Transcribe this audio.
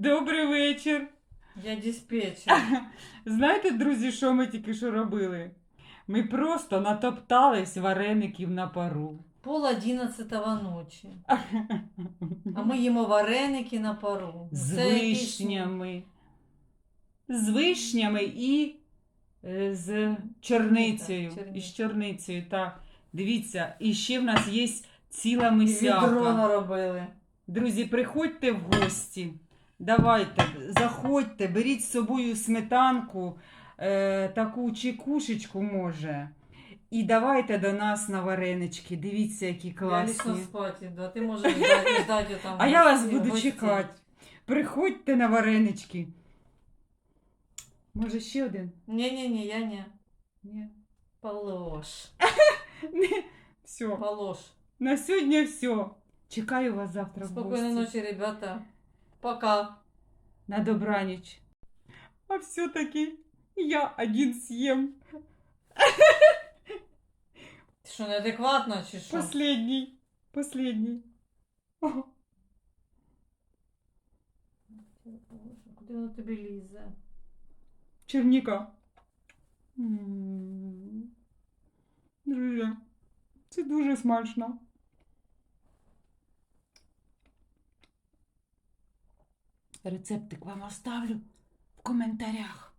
Добрий вечір. Я диспетчер. Знаєте, друзі, що ми тільки що робили? Ми просто натоптались вареників на пару. Пол одинадцятого ночі. А ми їмо вареники на пару. З Це вишнями. З вишнями і е, з чорницею. Так. І з чорницею, так. Дивіться, і ще в нас є ціла І Відро мисяка. наробили. Друзі, приходьте в гості. Давайте, заходьте, беріть з собою сметанку, е, таку чекушечку може. І давайте до нас на варенички. Дивіться, які Я класні. лично спать іду, а ти можеш ждати, ждати там. А я вас буду гостей. чекати. Приходьте на варенички. Може, ще один? Ні-ні-ні, я не. Ні. Полож. Ні. Все. Полож. На сьогодні все. Чекаю вас завтра в Спокойной гості. ночи, ребята. Пока. На добраніч. А все-таки я один съем. Ти що, неадекватно чи що? Последний. Последний. О, Куди воно тобі лізе? черніка. М. Друзі, це дуже смачно. Рецептик вам оставлю в коментарях.